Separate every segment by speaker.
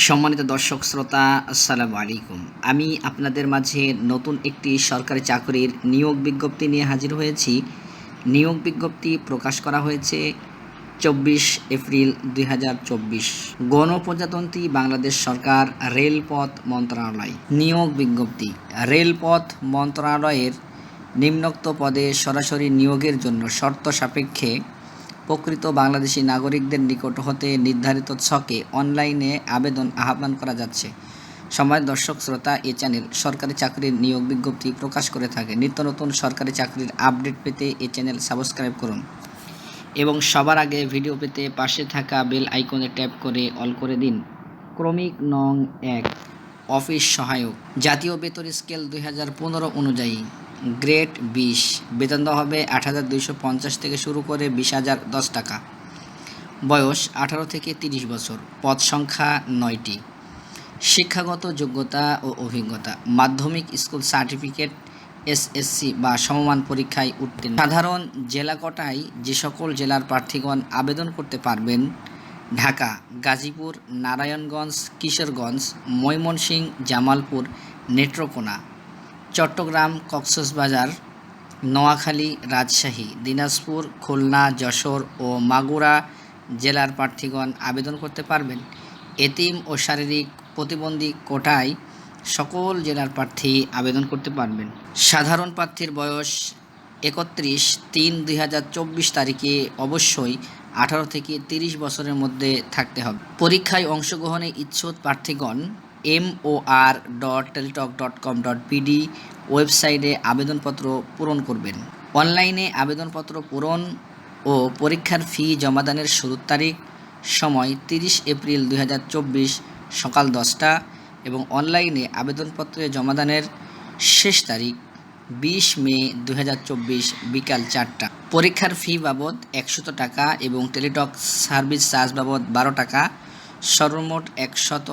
Speaker 1: সম্মানিত দর্শক, শ্রোতা, আসসালামু আলাইকুম। আমি আপনাদের মাঝে নতুন একটি সরকারি চাকরির নিয়োগ বিজ্ঞপ্তি নিয়ে হাজির হয়েছি। নিয়োগ বিজ্ঞপ্তি প্রকাশ করা হয়েছে চব্বিশ এপ্রিল দুই হাজার চব্বিশ। গণপ্রজাতন্ত্রী বাংলাদেশ সরকার রেলপথ মন্ত্রণালয়। নিয়োগ বিজ্ঞপ্তি, রেলপথ মন্ত্রণালয়ের নিম্নোক্ত পদে সরাসরি নিয়োগের জন্য শর্ত সাপেক্ষে প্রকৃত বাংলাদেশি নাগরিকদের নিকট হতে নির্ধারিত ছকে অনলাইনে আবেদন আহ্বান করা যাচ্ছে। সময় দর্শক শ্রোতা, এ চ্যানেল সরকারি চাকরির নিয়োগ বিজ্ঞপ্তি প্রকাশ করে থাকে। নিত্য নতুন সরকারি চাকরির আপডেট পেতে এ চ্যানেল সাবস্ক্রাইব করুন এবং সবার আগে ভিডিও পেতে পাশে থাকা বেল আইকনে ট্যাপ করে অল করে দিন। ক্রমিক নং এক, অফিস সহায়ক, জাতীয় বেতন স্কেল দুই হাজার পনেরো অনুযায়ী। গ্রেড বিশ। বেতন দেওয়া হবে আট হাজার দুইশো পঞ্চাশ থেকে শুরু করে বিশ হাজার দশ টাকা। বয়স আঠারো থেকে তিরিশ বছর। পদ সংখ্যা নয়টি। শিক্ষাগত যোগ্যতা ও অভিজ্ঞতা। মাধ্যমিক স্কুল সার্টিফিকেট এসএসসি বা সমমান পরীক্ষায় উত্তীর্ণ। সাধারণ জেলা কোটায় যে সকল জেলার প্রার্থীগণ আবেদন করতে পারবেন? ঢাকা, গাজীপুর, নারায়ণগঞ্জ, কিশোরগঞ্জ, ময়মনসিংহ, জামালপুর, নেত্রকোনা। চট্টগ্রাম কক্সবাজার নোয়াখালী রাজশাহী, দিনাজপুর, খুলনা, যশোর ও মাগুরা জেলার প্রার্থীগণ আবেদন করতে পারবেন। এতিম ও শারীরিক প্রতিবন্ধী কোটায় সকল জেলার প্রার্থী আবেদন করতে পারবেন। সাধারণ প্রার্থীর বয়স একত্রিশ, তিন দুই তারিখে অবশ্যই আঠারো থেকে তিরিশ বছরের মধ্যে থাকতে হবে। পরীক্ষায় অংশগ্রহণে ইচ্ছুক প্রার্থীগণ M O R dot Teletalk dot com dot P D ওয়েবসাইটে আবেদনপত্র পূরণ করবেন। অনলাইনে আবেদনপত্র পূরণ ও পরীক্ষার ফি জমাদানের শুরুর তারিখ, সময় তিরিশ এপ্রিল দু হাজার চব্বিশ সকাল দশটা এবং অনলাইনে আবেদনপত্রে জমাদানের শেষ তারিখ বিশ মে দু হাজার চব্বিশ বিকাল চারটা। পরীক্ষার ফি বাবদ একশত টাকা এবং টেলিটক সার্ভিস চার্জ বাবদ বারো টাকা। সর্বমোট একশত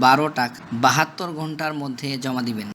Speaker 1: বারো টাকা বাহাত্তর ঘণ্টার মধ্যে জমা দিবেন।